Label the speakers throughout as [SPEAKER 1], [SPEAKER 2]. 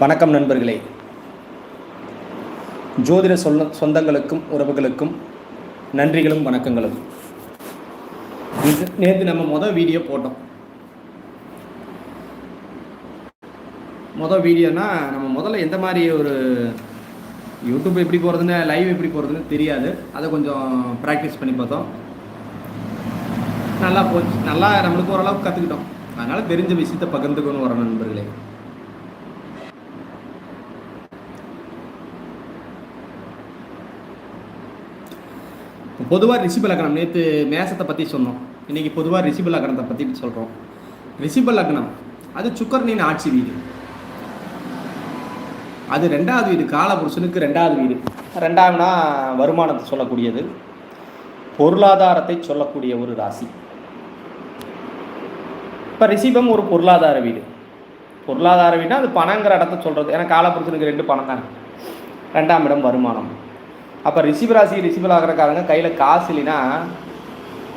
[SPEAKER 1] வணக்கம் நண்பர்களே. ஜோதிட சொல் சொந்தங்களுக்கும் உறவுகளுக்கும் நன்றிகளும் வணக்கங்களும். நேற்று நம்ம மொதல் வீடியோ போட்டோம். மொதல் வீடியோனா நம்ம முதல்ல எந்த மாதிரி ஒரு யூடியூப் எப்படி போகிறதுன்னு லைவ் எப்படி போகிறதுன்னு தெரியாது. அதை கொஞ்சம் ப்ராக்டிஸ் பண்ணி பார்த்தோம். நல்லா போச்சு. நல்லா நம்மளுக்கு ஓரளவுக்கு கற்றுக்கிட்டோம் அதனால் தெரிஞ்ச விஷயத்தை பகிர்ந்துக்கணும் வர நண்பர்களே. பொதுவாக ரிஷிப லக்னம் நேற்று மேசத்தை பற்றி சொன்னோம். இன்றைக்கி பொதுவாக ரிஷிப லக்னத்தை பற்றி சொல்கிறோம் ரிஷிப லக்னம் அது சுக்கரனின் ஆட்சி வீடு. அது ரெண்டாவது வீடு காலபுருஷனுக்கு ரெண்டாவது வீடு. ரெண்டாவதுனா வருமானத்தை சொல்லக்கூடியது. பொருளாதாரத்தை சொல்லக்கூடிய ஒரு ராசி. இப்போ ரிஷிபம் ஒரு பொருளாதார வீடு. பொருளாதார வீடுனா அது பணங்கிற இடத்த சொல்கிறது ஏன்னா காலபுருஷனுக்கு ரெண்டு பணம் தானே. ரெண்டாம் இடம் வருமானம். அப்போ ரிஷிப ராசி ரிஷிபல் ஆகிறக்காரங்க கையில் காசு இல்லைன்னா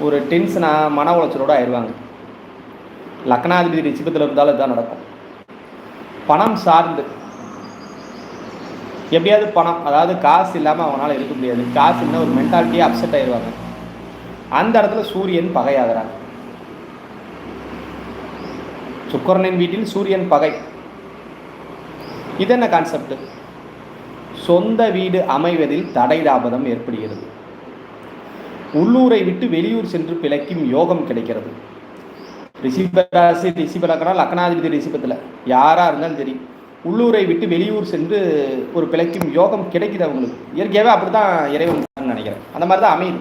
[SPEAKER 1] ஒரு டென்ஷனாக மன உளைச்சலோடு ஆயிடுவாங்க. லக்னாதிபதி ரிஷிபத்தில் இருந்தாலும் இதுதான் நடக்கும். பணம் சார்ந்து. எப்படியாவது பணம் அதாவது காசு இல்லாமல் அவனால் இருக்க முடியாது. காசு இல்லைன்னா ஒரு மென்டாலிட்டியே அப்செட் ஆயிடுவாங்க. அந்த இடத்துல சூரியன் பகையாகிறாங்க சுக்கரனின் வீட்டில் சூரியன் பகை. இது என்ன கான்செப்ட் சொந்த வீடு அமைவதில் தடை ஏற்படுகிறது. உள்ளூரை விட்டு வெளியூர் சென்று பிழைக்கும் யோகம் கிடைக்கிறது. ரிஷிபராசி ரிஷிப லக்னாதிபதி ரிஷிபத்தில் யாராக இருந்தாலும் சரி உள்ளூரை விட்டு வெளியூர் சென்று ஒரு பிழைக்கும் யோகம் கிடைக்குது அவங்களுக்கு. இயற்கையாகவே அப்படி தான் இறைவன் நினைக்கிறேன். அந்த மாதிரி தான் அமையுது.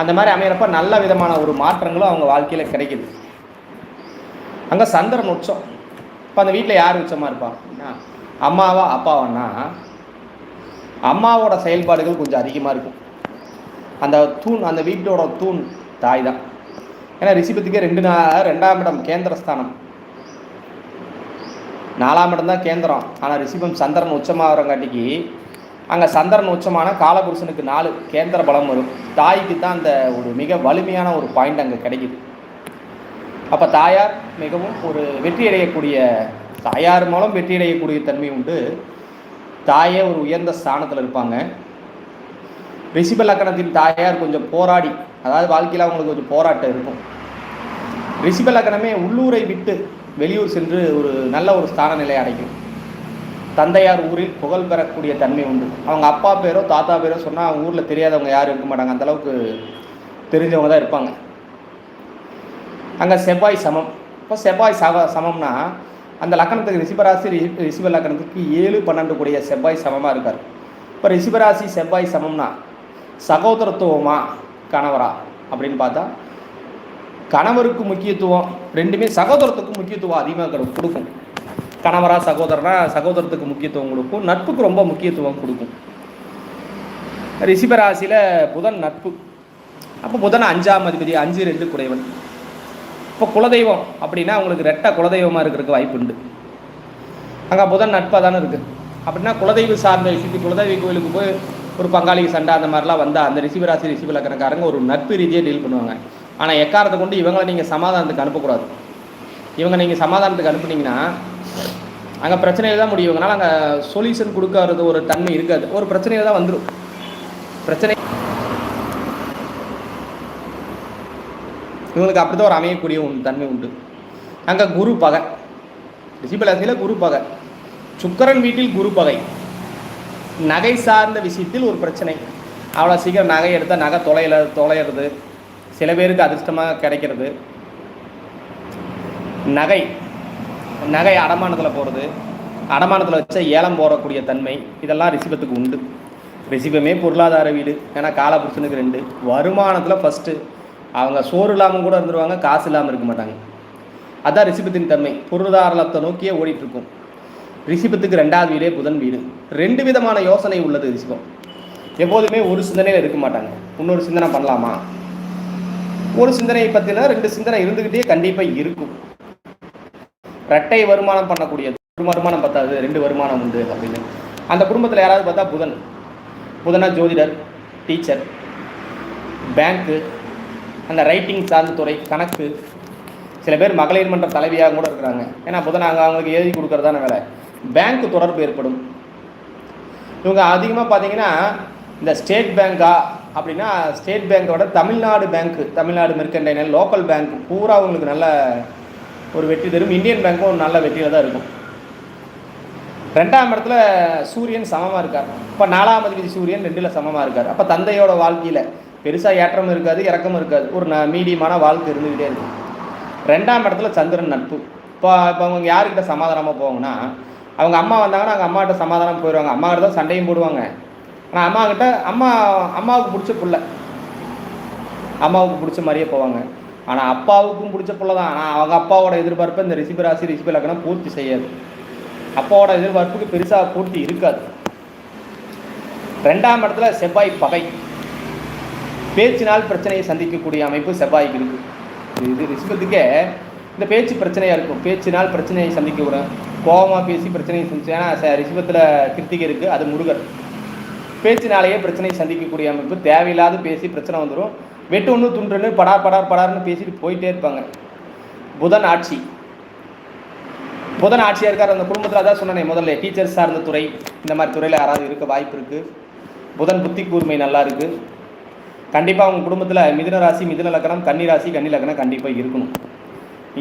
[SPEAKER 1] அந்த மாதிரி அமையிறப்ப நல்ல விதமான ஒரு மாற்றங்களும் அவங்க வாழ்க்கையில் கிடைக்குது. அங்கே சந்திரன் உச்சம். இப்போ அந்த வீட்டில் யார் உச்சமாக இருப்பான் அம்மாவா அப்பாவான்னா அம்மாவோட செயல்பாடுகள் கொஞ்சம் அதிகமாக இருக்கும். அந்த தூண் அந்த வீட்டோட தூண் தாய் தான். ஏன்னா ரிஷிபத்துக்கே ரெண்டு நா ரெண்டாம் இடம் கேந்திரஸ்தானம். நாலாம் இடம் தான் கேந்திரம். ஆனால் ரிஷிபம் சந்திரன் உச்சமாகறங்காட்டிக்கு அங்கே சந்திரன் உச்சமான காலபுருஷனுக்கு நாலு கேந்திர பலம் வரும். தாய்க்கு தான் அந்த ஒரு மிக வலிமையான ஒரு பாயிண்ட் அங்கே கிடைக்குது. அப்போ தாயார் மிகவும் ஒரு வெற்றி அடையக்கூடிய தாயார் மூலம் வெற்றி அடையக்கூடிய தன்மை உண்டு. தாயே ஒரு உயர்ந்த ஸ்தானத்தில் இருப்பாங்க. ரிஷிப லக்கணத்தின் தாயார் கொஞ்சம் போராடி அதாவது வாழ்க்கையில் அவங்களுக்கு கொஞ்சம் போராட்டம் இருக்கும். ரிஷிப லக்கணமே உள்ளூரை விட்டு வெளியூர் சென்று ஒரு நல்ல ஒரு ஸ்தான நிலை அடைக்கும். தந்தையார் ஊரில் புகழ் பெறக்கூடிய தன்மை உண்டு. அவங்க அப்பா பேரோ தாத்தா பேரோ சொன்னால் அவங்க ஊரில் தெரியாதவங்க யாரும் இருக்க மாட்டாங்க. அந்தளவுக்கு தெரிஞ்சவங்க தான் இருப்பாங்க. அங்கே செவ்வாய் சமம். இப்போ செவ்வாய் சவ சமம்னா அந்த லக்கணத்துக்கு ரிஷிபராசி ரி- ரிஷிப லக்கணத்துக்கு ஏழு பன்னெண்டு கூடிய செவ்வாய் சமமாக இருக்கார். இப்போ ரிஷிபராசி செவ்வாய் சமம்னா சகோதரத்துவமா கணவரா அப்படின்னு பார்த்தா கணவருக்கு முக்கியத்துவம் ரெண்டுமே சகோதரத்துக்கு முக்கியத்துவம் அதிகமாக கொடுக்கும். கணவரா சகோதரனா சகோதரத்துக்கு முக்கியத்துவம் கொடுக்கும் நட்புக்கு ரொம்ப முக்கியத்துவம் கொடுக்கும். ரிஷிபராசியில் புதன் நட்பு. அப்போ புதன் அஞ்சாம் அதிபதி அஞ்சு ரெண்டு குறைவன் இப்போ குலதெய்வம் அப்படின்னா அவங்களுக்கு ரெட்டை குலதெய்வமாக இருக்கிறதுக்கு வாய்ப்பு உண்டு. அங்கே புதன் நட்பாக தானே இருக்குது அப்படின்னா குலதெய்வ சார்ந்த விஷயத்துக்கு குலதெய்வ கோயிலுக்கு போய் ஒரு பங்காளி சண்டை அந்த மாதிரிலாம் வந்தால் அந்த ரிஷிவராசி ரிசிவலக்கணக்காரங்க ஒரு நட்பு ரீதியாக டீல் பண்ணுவாங்க. ஆனால் எக்காரத்தை கொண்டு இவங்களை நீங்கள் சமாதானத்துக்கு அனுப்பக்கூடாது. இவங்க நீங்கள் சமாதானத்துக்கு அனுப்புனீங்கன்னா அங்கே பிரச்சனையில் தான் முடியும். இவங்களால அங்கே சொல்யூஷன் கொடுக்கறது ஒரு தன்மை இருக்காது. ஒரு பிரச்சனையில் தான் வந்துடும் பிரச்சனை இவங்களுக்கு அப்படி தான் ஒரு அமையக்கூடிய ஒன்று தன்மை உண்டு. அங்கே குரு பகை. ரிஷிபராசியில் குரு பகை. சுக்கரன் வீட்டில் குரு பகை. நகை சார்ந்த விஷயத்தில் ஒரு பிரச்சனை. அவ்வளோ சீக்கிரம் நகை எடுத்தால் நகை தொலையில தொலையிறது. சில பேருக்கு அதிர்ஷ்டமாக கிடைக்கிறது. நகை. நகை அடமானத்தில் போகிறது அடமானத்தில் வச்ச ஏலம் போடக்கூடிய தன்மை. இதெல்லாம் ரிசிபத்துக்கு உண்டு. ரிசிபமே பொருளாதார வீடு. ஏன்னா காலபுருஷனுக்கு ரெண்டு. வருமானத்தில் ஃபஸ்ட்டு அவங்க சோறு இல்லாமல் கூட இருந்துருவாங்க காசு இல்லாமல் இருக்க மாட்டாங்க. அதான் ரிசிபத்தின் தன்மை. பொருளாதாரத்தை நோக்கியே ஓடிட்டுருக்கும். ரிசிபத்துக்கு ரெண்டாவது வீடே புதன் வீடு. ரெண்டு விதமான யோசனை உள்ளது ரிஷிபம். எப்போதுமே ஒரு சிந்தனையில் இருக்க மாட்டாங்க. இன்னொரு சிந்தனை பண்ணலாமா? ஒரு சிந்தனையை பற்றினா ரெண்டு சிந்தனை இருந்துக்கிட்டே கண்டிப்பாக இருக்கும். ரெட்டை வருமானம் பண்ணக்கூடியது. ஒரு வருமானம் பத்தாது ரெண்டு வருமானம் உண்டு அப்படின்னு. அந்த குடும்பத்தில் யாராவது பார்த்தா புதன். புதனா ஜோதிடர் டீச்சர் பேங்க்கு அந்த ரைட்டிங் சார்ந்த துறை கணக்கு. சில பேர் மகளிர் மன்ற தலைவியாக கூட இருக்கிறாங்க. ஏன்னா புதன் நாங்கள் அவங்களுக்கு எழுதி கொடுக்குறதான வேலை. பேங்க் தொடர்பு ஏற்படும். இவங்க அதிகமாக பார்த்தீங்கன்னா இந்த ஸ்டேட் பேங்க்கா அப்படின்னா ஸ்டேட் பேங்க்கோட தமிழ்நாடு பேங்க்கு தமிழ்நாடு மெர்கண்டைனல் லோக்கல் பேங்க் பூரா அவங்களுக்கு நல்ல ஒரு வெற்றி தரும். இந்தியன் பேங்க்கும் ஒரு நல்ல வெற்றியில் தான் இருக்கும். ரெண்டாம் இடத்துல சூரியன் சமமாக இருக்கார். இப்போ நாலாம் அதிபதி சூரியன் ரெண்டில் சமமாக இருக்கார். அப்போ தந்தையோட வாழ்க்கையில் பெருசாக ஏற்றமும் இருக்காது இறக்கமும் இருக்காது. ஒரு ந மீடியமான வாழ்க்கை இருந்துக்கிட்டே இருக்கும் ரெண்டாம் இடத்துல சந்திரன் நட்பு. இப்போ இப்போ அவங்க யாருக்கிட்ட சமாதானமாக போவாங்கன்னா அவங்க அம்மா வந்தாங்கன்னா அவங்க அம்மாகிட்ட சமாதானம் போயிடுவாங்க. அம்மாகிட்ட தான் சண்டையும் போடுவாங்க. ஆனால் அம்மாக்கிட்ட அம்மா அம்மாவுக்கு பிடிச்ச பிள்ளை. அம்மாவுக்கு பிடிச்ச மாதிரியே போவாங்க. ஆனால் அப்பாவுக்கும் பிடிச்ச பிள்ளை தான். ஆனால் அவங்க அப்பாவோட எதிர்பார்ப்பை இந்த ரிஷிப ராசி ரிஷிப லக்னம் பூர்த்தி செய்யாது. அப்பாவோட எதிர்பார்ப்புக்கு பெருசாக பூர்த்தி இருக்காது. ரெண்டாம் இடத்துல செவ்வாய் பகை. பேச்சினால் பிரச்சனையை சந்திக்கக்கூடிய அமைப்பு செவ்வாய்க்கு இருக்கு. இது ரிஷபத்துக்கே இந்த பேச்சு பிரச்சனையாக இருக்கும். பேச்சினால் பிரச்சனையை சந்திக்க விடும் கோபமாக பேசி பிரச்சனையை சந்திச்சு ஏன்னா ச- ரிஷபத்தில் கிருத்திகை இருக்குது அது முருகர். பேச்சினாலேயே பிரச்சனையை சந்திக்கக்கூடிய அமைப்பு. தேவையில்லாத பேசி பிரச்சனை வந்துடும் வெட்டு ஒன்று துண்டுன்னு படார் படார் படார்னு பேசிட்டு போயிட்டே இருப்பாங்க. புதன் ஆட்சி. புதன் ஆட்சியாக இருக்கார். அந்த குடும்பத்தில் அதான் சொன்னேன் முதல்ல டீச்சர்ஸ் சார்ந்த துறை. இந்த மாதிரி துறையில் யாராவது இருக்க வாய்ப்பு இருக்குது புதன் புத்தி கூர்மை நல்லா இருக்குது கண்டிப்பாக அவங்க குடும்பத்தில் மிதுன ராசி மிதுன லக்கணம் கன்னி ராசி கன்னி லக்கணம் கண்டிப்பாக இருக்கணும்.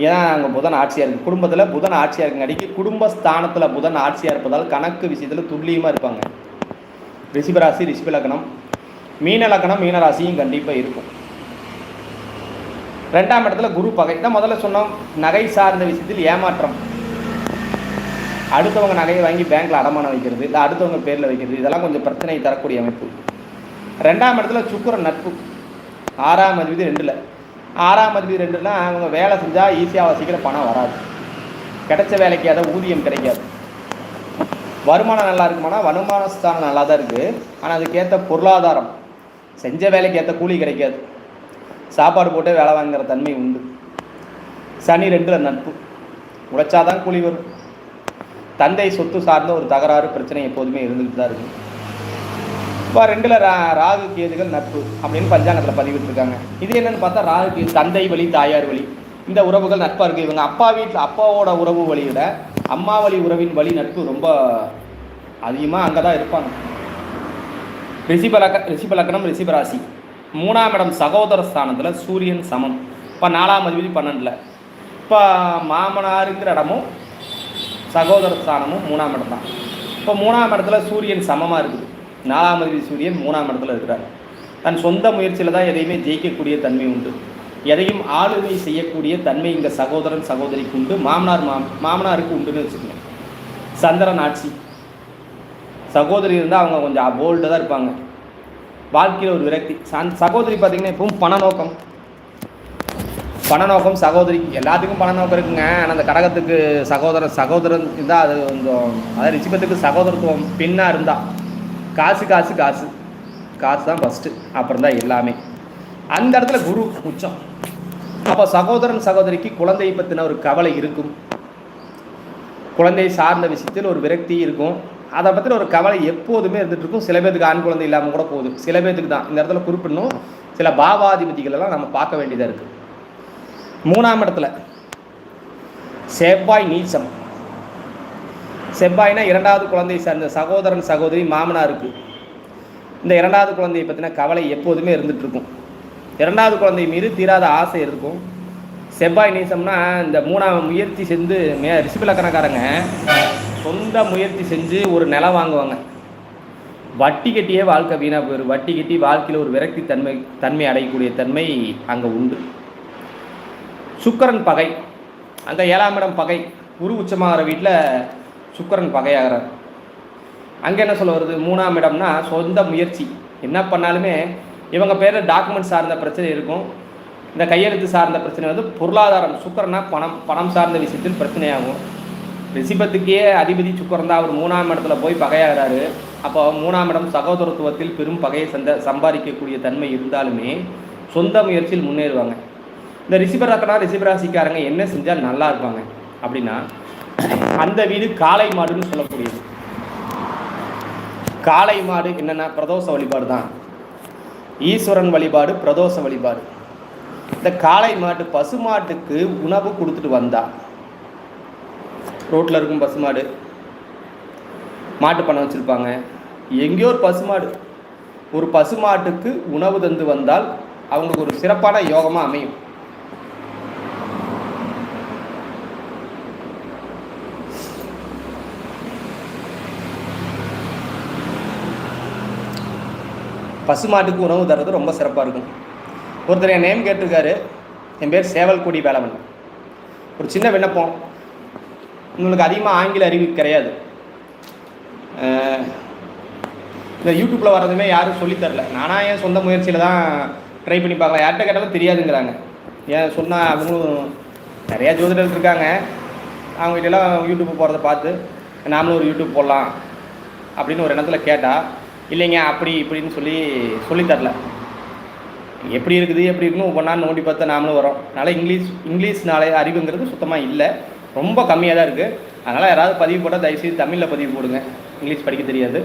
[SPEAKER 1] ஏன்னா அங்கே புதன் ஆட்சியாக இருக்குது குடும்பத்தில் புதன் ஆட்சியாக இருக்குங்காடிக்கு குடும்பஸ்தானத்தில் புதன் ஆட்சியாக இருப்பதால் கணக்கு விஷயத்தில் துல்லியமாக இருப்பாங்க. ரிஷிபராசி ரிஷிப லக்கணம் மீன லக்கணம் மீன ராசியும் கண்டிப்பாக இருக்கும். ரெண்டாம் இடத்துல குரு பகை. தான் முதல்ல சொன்னோம். நகை சார்ந்த விஷயத்தில் ஏமாற்றம். அடுத்தவங்க நகையை வாங்கி பேங்க்கில் அடமானம் வைக்கிறது இல்லை அடுத்தவங்க பேரில் வைக்கிறது இதெல்லாம் கொஞ்சம் பிரச்சனை தரக்கூடிய அமைப்பு. ரெண்டாம் இடத்துல சுக்கிரன் நட்பு. ஆறாம் அதிபதி ரெண்டில். ஆறாம் அதிபதி ரெண்டுனா அவங்க வேலை செஞ்சால் ஈஸியாக சீக்கிரம் பணம் வராது. கிடைச்ச வேலைக்கு அதை ஊதியம் கிடைக்காது. வருமானம் நல்லா இருக்குமானா வருமான ஸ்தானம் நல்லா தான் இருக்குது ஆனால் அதுக்கேற்ற பொருளாதாரம். செஞ்ச வேலைக்கு ஏற்ற கூலி கிடைக்காது. சாப்பாடு போட்டே வேலை வாங்குற தன்மை உண்டு. சனி ரெண்டில் நட்பு. உழைச்சாதான் கூலி வரும். தந்தை சொத்து சார்ந்த ஒரு தகராறு பிரச்சனை எப்போதுமே இருந்துகிட்டு தான் இருக்குது இப்போ ரெண்டில் ரா ராகு கேதுகள் நட்பு அப்படின்னு பஞ்சாங்கத்தில் பதிவிட்டுருக்காங்க. இது என்னென்னு பார்த்தா ராகு கேது தந்தை வழி தாயார் வழி இந்த உறவுகள் நட்பாக இருக்குது இவங்க அப்பா வீட்டில் அப்பாவோட உறவு வழியோட அம்மா வழி உறவின் வழி நட்பு ரொம்ப அதிகமாக அங்கே தான் இருப்பாங்க ரிஷிபலக்க ரிஷிபலக்கணம் ரிஷிபராசி மூணாம் இடம் சகோதர ஸ்தானத்தில் சூரியன் சமம். இப்போ நாலாம் அதிபதி பன்னெண்டில். இப்போ மாமனாருங்கிற இடமும் சகோதர ஸ்தானமும் மூணாம் இடம் தான். இப்போ மூணாம் இடத்துல சூரியன் சமமாக இருக்குது. நாலாம் அதிபதி சூரியன் மூணாம் இடத்துல இருக்கிறார். தன் சொந்த முயற்சியில் தான் எதையுமே ஜெயிக்கக்கூடிய தன்மை உண்டு. எதையும் ஆளுமை செய்யக்கூடிய தன்மை இந்த சகோதரன் சகோதரிக்கு உண்டு. மாமனார் மாம் மாமனாருக்கு உண்டுன்னு வச்சுக்கோங்க. சந்திரன் ஆட்சி. சகோதரி இருந்தால் அவங்க கொஞ்சம் போல்டாக தான் இருப்பாங்க. வாழ்க்கையில் ஒரு விரக்தி. சகோதரி பார்த்தீங்கன்னா எப்பவும் பண நோக்கம். பண நோக்கம் சகோதரி. எல்லாத்துக்கும் பண நோக்கம் இருக்குங்க. ஆனால் அந்த கடகத்துக்கு சகோதரன் சகோதரன் இருந்தால் அது கொஞ்சம் அதாவது ரிஷிபத்துக்கு சகோதரத்துவம் பின்னாக இருந்தால் காசு காசு காசு. காசு தான் ஃபஸ்ட்டு அப்புறம் தான் எல்லாமே. அந்த இடத்துல குரு உச்சம். அப்போ சகோதரன் சகோதரிக்கு குழந்தையை பற்றின ஒரு கவலை இருக்கும். குழந்தை சார்ந்த விஷயத்தில் ஒரு விரக்தி இருக்கும். அதை பற்றின ஒரு கவலை எப்போதுமே இருந்துட்டு இருக்கும். சில பேருக்கு ஆண் குழந்தை இல்லாமல் கூட போகுது. சில பேருக்கு தான். இந்த இடத்துல குறிப்பிடணும். சில பாவாதிபதிகள் எல்லாம் நம்ம பார்க்க வேண்டியதாக இருக்குது மூணாம் இடத்துல செவ்வாய் நீச்சம். செவ்வாய்னா இரண்டாவது குழந்தை சார்ந்த சகோதரன் சகோதரி மாமனாருக்கு. இந்த இரண்டாவது குழந்தையை பற்றின கவலை எப்போதுமே இருந்துகிட்ருக்கும் இரண்டாவது குழந்தை மீது தீராத ஆசை இருக்கும். செவ்வாய் நீசம்னா இந்த மூணாம் முயற்சி செஞ்சு மே ரிசிபிலக்கணக்காரங்க சொந்த முயற்சி செஞ்சு ஒரு நிலம் வாங்குவாங்க. வட்டி கட்டியே வாழ்க்கை வீணாக போயிடும் வட்டி கட்டி வாழ்க்கையில் ஒரு விரக்தி தன்மை தன்மை அடையக்கூடிய தன்மை அங்கே உண்டு. சுக்கரன் பகை. அங்கே ஏழாம் இடம் பகை. குரு உச்சமாகிற வீட்டில் சுக்கரன் பகையாகிறார். அங்கே என்ன சொல்ல வருது? மூணாம் இடம்னா சொந்த முயற்சி. என்ன பண்ணாலுமே இவங்க பேரில் டாக்குமெண்ட் சார்ந்த பிரச்சனை இருக்கும். இந்த கையெழுத்து சார்ந்த பிரச்சனை வந்து பொருளாதாரம் சுக்கரனா பணம் பணம் சார்ந்த விஷயத்தில் பிரச்சனையாகும். ரிசிபத்துக்கே அதிபதி சுக்கரன் தான். அவர் மூணாம் இடத்துல போய் பகையாகிறாரு. அப்போ மூணாம் இடம் சகோதரத்துவத்தில் பெரும் பகையை சந்த சம்பாதிக்கக்கூடிய தன்மை இருந்தாலுமே சொந்த முயற்சியில் முன்னேறுவாங்க. இந்த ரிசிபராக்கனா ரிசிபராசிக்காரங்க என்ன செஞ்சால் நல்லா இருப்பாங்க? அப்படின்னா அந்த வீடு காளை மாடுன்னு சொல்லக்கூடியது. காளை மாடு என்னென்னா பிரதோஷ வழிபாடு தான். ஈஸ்வரன் வழிபாடு பிரதோஷ வழிபாடு. இந்த காளை மாட்டு பசுமாட்டுக்கு உணவு கொடுத்துட்டு வந்தா. ரோட்டில் இருக்கும் பசுமாடு மாட்டு பண்ணை வச்சுருப்பாங்க. எங்கேயோ ஒரு பசுமாடு ஒரு பசுமாட்டுக்கு உணவு தந்து வந்தால் அவங்களுக்கு ஒரு சிறப்பான யோகமாக அமையும். பசுமாட்டுக்கு உணவு தர்றது ரொம்ப சிறப்பாக இருக்கும். ஒருத்தர் என் நேம் கேட்டிருக்காரு. என் பேர் சேவல்கொடி வேளவன் ஒரு சின்ன விண்ணப்பம். உங்களுக்கு அதிகமாக ஆங்கில அறிவு கிடையாது. இந்த யூடியூப்பில் வர்றதுமே யாரும் சொல்லித்தரல நானாக என் சொந்த முயற்சியில் தான் ட்ரை பண்ணி பார்க்கலாம் யார்கிட்ட கேட்டாலும் தெரியாதுங்கிறாங்க. ஏன் சொன்னால் அவங்களும் நிறையா ஜோதிடர்கள் இருக்காங்க. அவங்ககிட்டலாம் யூடியூப் போகிறத பார்த்து நாமளும் ஒரு யூடியூப் போடலாம். அப்படின்னு ஒரு எண்ணத்தில் கேட்டால் இல்லைங்க அப்படி இப்படின்னு சொல்லி சொல்லித்தரல எப்படி இருக்குது எப்படி இருக்குன்னு ஒவ்வொன்றா நோண்டி பார்த்து நாமளும் வரோம். அதனால் இங்கிலீஷ் இங்கிலீஷ்னாலே அறிவுங்கிறது சுத்தமாக இல்லை. ரொம்ப கம்மியாக தான் இருக்குது அதனால் யாராவது பதிவு போட்டால் தயவுசெய்து தமிழில் பதிவு போடுங்க. இங்கிலீஷ் படிக்க தெரியாது.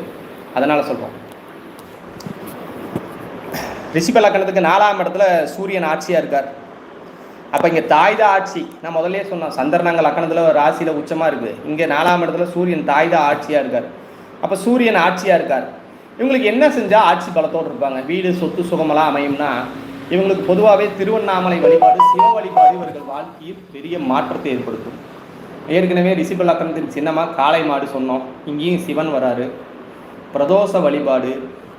[SPEAKER 1] அதனால் சொல்கிறோம் ரிஷிபலக்கணத்துக்கு நாலாம் இடத்துல சூரியன் ஆட்சியாக இருக்கார். அப்போ இங்கே தாய்தா ஆட்சி. நான் முதல்ல சொன்னோம் சந்திரனாங்க லக்கணத்தில் ஒரு ராசியில் உச்சமாக இருக்குது இங்கே நாலாம் இடத்துல சூரியன் தாய்தா ஆட்சியாக இருக்கார். அப்போ சூரியன் ஆட்சியாக இருக்கார். இவங்களுக்கு என்ன செஞ்சால் ஆட்சி பலத்தோடு இருப்பாங்க? வீடு சொத்து சுகமெல்லாம் அமையும்னா இவங்களுக்கு பொதுவாகவே திருவண்ணாமலை வழிபாடு சிவ வழிபாடு இவர்கள் வாழ்க்கையில் பெரிய மாற்றத்தை ஏற்படுத்தும். ஏற்கனவே ரிஷிப சின்னமாக காளை மாடு சொன்னோம். இங்கேயும் சிவன் வராரு. பிரதோஷ வழிபாடு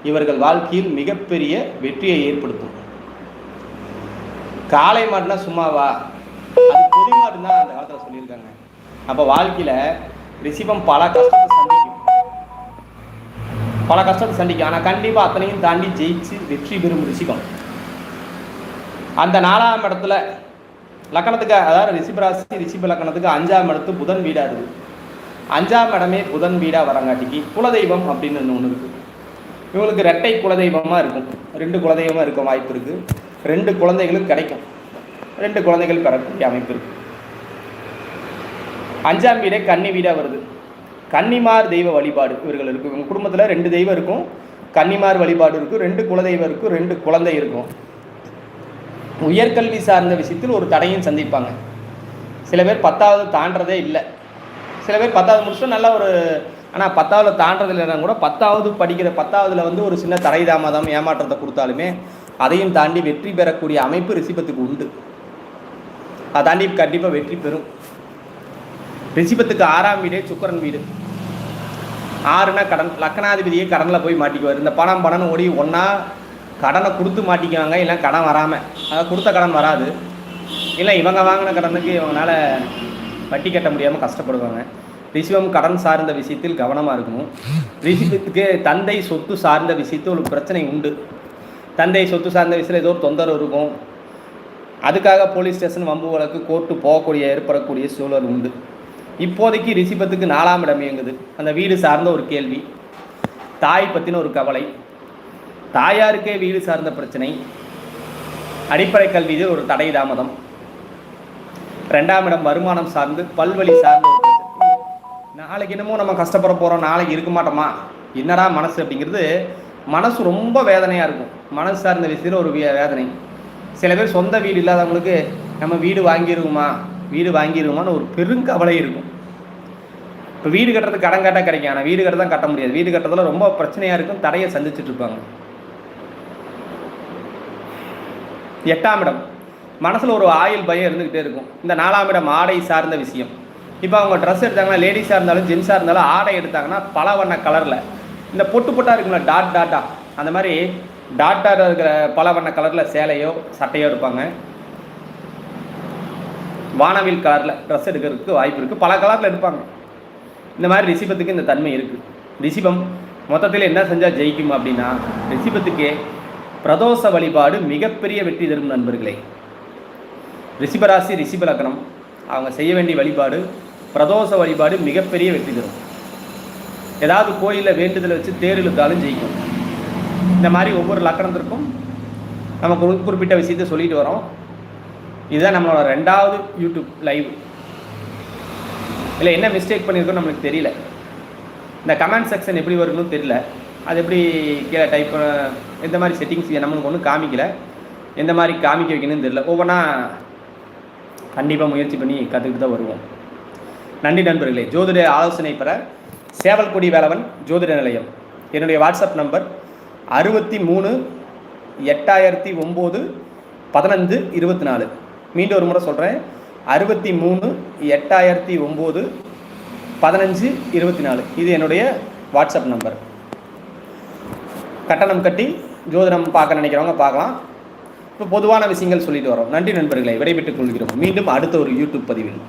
[SPEAKER 1] இவர்கள் வாழ்க்கையில் மிகப்பெரிய வெற்றியை ஏற்படுத்தும். காளை மாடுனா சும்மாவா? அது பொதி மாடுன்னா அந்த காலத்தில் சொல்லியிருக்காங்க. அப்போ வாழ்க்கையில் ரிஷிபம் பல கஷ்டத்தை சந்திக்கும். பல கஷ்டத்தை சந்திக்கும். ஆனால் கண்டிப்பாக அத்தனையும் தாண்டி ஜெயிச்சு வெற்றி பெறும் ரிஷிகம் அந்த நாலாம் இடத்துல லக்கணத்துக்கு அதாவது ரிஷிபராசி ரிஷிப லக்கணத்துக்கு அஞ்சாம் இடத்து புதன் வீடாக இருக்குது அஞ்சாம் இடமே புதன் வீடாக வரங்காட்டிக்கு குலதெய்வம் அப்படின்னு ஒன்று இருக்குது இவங்களுக்கு ரெட்டை குலதெய்வமாக இருக்கும். ரெண்டு குலதெய்வமாக இருக்க வாய்ப்பு இருக்குது ரெண்டு குழந்தைகளும் கிடைக்கும். ரெண்டு குழந்தைகள் பெறக்கூடிய அமைப்பு இருக்குது அஞ்சாம் வீடே கன்னி வீடாக வருது. கன்னிமார் தெய்வ வழிபாடு இவர்கள் இருக்கும் இவங்க குடும்பத்தில் ரெண்டு தெய்வம் இருக்கும். கன்னிமார் வழிபாடு இருக்கும். ரெண்டு குலதெய்வம் இருக்கும். ரெண்டு குழந்தை இருக்கும். உயர்கல்வி சார்ந்த விஷயத்தில் ஒரு தடையும் சந்திப்பாங்க. சில பேர் பத்தாவது தாண்டதே இல்லை. சில பேர் பத்தாவது முடிச்சுட்டு நல்ல ஒரு ஆனால் பத்தாவது தாண்டது இல்லைனா கூட பத்தாவது படிக்கிற பத்தாவதுல வந்து ஒரு சின்ன தடை தாமதம் ஏமாற்றத்தை கொடுத்தாலுமே அதையும் தாண்டி வெற்றி பெறக்கூடிய அமைப்பு ரிசிபத்துக்கு உண்டு. அதை தாண்டி கண்டிப்பாக வெற்றி பெறும். ரிஷிபத்துக்கு ஆறாம் வீடே சுக்கிரன் வீடு. ஆறுனா கடன். லக்கணாதிபதியே கடனில் போய் மாட்டிக்குவார். இந்த பணம் பணம் ஓடி ஒன்றா கடனை கொடுத்து மாட்டிக்குவாங்க இல்லை கடன் வராமல் அதாவது கொடுத்த கடன் வராது. இல்லை இவங்க வாங்கின கடனுக்கு இவங்களால வட்டி கட்ட முடியாமல் கஷ்டப்படுவாங்க. ரிஷிபம் கடன் சார்ந்த விஷயத்தில் கவனமாக இருக்கணும். ரிஷிபத்துக்கு தந்தை சொத்து சார்ந்த விஷயத்தில் ஒரு பிரச்சனை உண்டு. தந்தை சொத்து சார்ந்த விஷயத்தில் ஏதோ ஒரு தொந்தரவு இருக்கும். அதுக்காக போலீஸ் ஸ்டேஷன் வம்பு வழக்கு கோர்ட்டு போகக்கூடிய ஏற்படக்கூடிய சூழல் உண்டு. இப்போதைக்கு ரிஷிபத்துக்கு நாலாம் இடம் இயங்குது. அந்த வீடு சார்ந்த ஒரு கேள்வி. தாய் பற்றின ஒரு கவலை. தாயாருக்கே வீடு சார்ந்த பிரச்சனை. அடிப்படை கல்வியில் ஒரு தடை தாமதம். ரெண்டாம் இடம் வருமானம் சார்ந்து பல்வழி சார்ந்த ஒரு நாளைக்கு என்னமோ நம்ம கஷ்டப்பட போகிறோம் நாளைக்கு இருக்க மாட்டோமா? என்னடா மனசு அப்படிங்கிறது மனசு ரொம்ப வேதனையாக இருக்கும். மனசு சார்ந்த விஷயத்தில் ஒரு வே- வேதனை. சில பேர் சொந்த வீடு இல்லாதவங்களுக்கு நம்ம வீடு வாங்கிடுவோமா வீடு வாங்கிடுவோமான்னு ஒரு பெருங்கவலை இருக்கும். இப்போ வீடு கட்டுறதுக்கு கடன் கேட்டால் கிடைக்கும். ஆனால் வீடு கட்ட தான் கட்ட முடியாது. வீடு கட்டுறதுல ரொம்ப பிரச்சனையாக இருக்கும். தடையை சந்திச்சுட்டு இருப்பாங்க. எட்டாம் இடம். மனசில் ஒரு ஆயில் பயம் இருந்துக்கிட்டே இருக்கும். இந்த நாலாம் இடம் ஆடை சார்ந்த விஷயம். இப்போ அவங்க ட்ரெஸ் எடுத்தாங்கன்னா லேடிஸாக இருந்தாலும் ஜென்ஸாக இருந்தாலும் ஆடை எடுத்தாங்கன்னா பல வண்ண கலரில் இந்த பொட்டு பொட்டாக இருக்குங்களா டாட் டாட்டா அந்த மாதிரி டாட்டாக இருக்கிற பல வண்ண கலரில் சேலையோ சட்டையோ இருப்பாங்க. வானவில் கலரில் ட்ரெஸ் எடுக்கிறதுக்கு வாய்ப்பு இருக்குது பல கலரில் எடுப்பாங்க. இந்த மாதிரி ரிஷிபத்துக்கு இந்த தன்மை இருக்குது ரிஷிபம் மொத்தத்தில் என்ன செஞ்சால் ஜெயிக்கும் அப்படின்னா ரிஷிபத்துக்கே பிரதோஷ வழிபாடு மிகப்பெரிய வெற்றி தரும் நண்பர்களே. ரிஷிபராசி ரிஷிப லக்கணம் அவங்க செய்ய வேண்டிய வழிபாடு பிரதோஷ வழிபாடு மிகப்பெரிய வெற்றி தரும். ஏதாவது கோயிலில் வேண்டுதலை வச்சு தேர் இழுத்தாலும் ஜெயிக்கும். இந்த மாதிரி ஒவ்வொரு லக்கணத்திற்கும் நமக்கு ஒரு குறிப்பிட்ட விஷயத்தை சொல்லிட்டு வரோம். இதுதான் நம்மளோட ரெண்டாவது யூடியூப் லைவ் இல்லை என்ன மிஸ்டேக் பண்ணியிருக்கோம் நம்மளுக்கு தெரியல. இந்த கமெண்ட் செக்ஷன் எப்படி வரும்னு தெரியல. அது எப்படி கீழே டைப் எந்த மாதிரி செட்டிங்ஸ் நம்மளுக்கு ஒன்றும் காமிக்கல. எந்த மாதிரி காமிக்க வைக்கணும்னு தெரியல. ஒவ்வொன்றா கண்டிப்பாக முயற்சி பண்ணி கற்றுக்கிட்டு தான் வருவோம். நன்றி நண்பர்களே. ஜோதிட ஆலோசனை பெற சேவல்குடி வேலவன் ஜோதிட நிலையம். என்னுடைய வாட்ஸ்அப் நம்பர் அறுபத்தி மூணு எட்டாயிரத்தி ஒம்பது பதினஞ்சு இருபத்தி நாலு. மீண்டும் ஒரு முறை சொல்கிறேன் அறுபத்தி மூணு எட்டாயிரத்தி ஒம்பது பதினஞ்சு இருபத்தி நாலு. இது என்னுடைய வாட்ஸ்அப் நம்பர் கட்டணம் கட்டி ஜோதிடம் பார்க்க நினைக்கிறவங்க பார்க்கலாம். இப்போ பொதுவான விஷயங்கள் சொல்லிட்டு வரோம். நன்றி நண்பர்களை விடைபெற்றுக் கொள்கிறோம். மீண்டும் அடுத்த ஒரு யூடியூப் பதிவில்.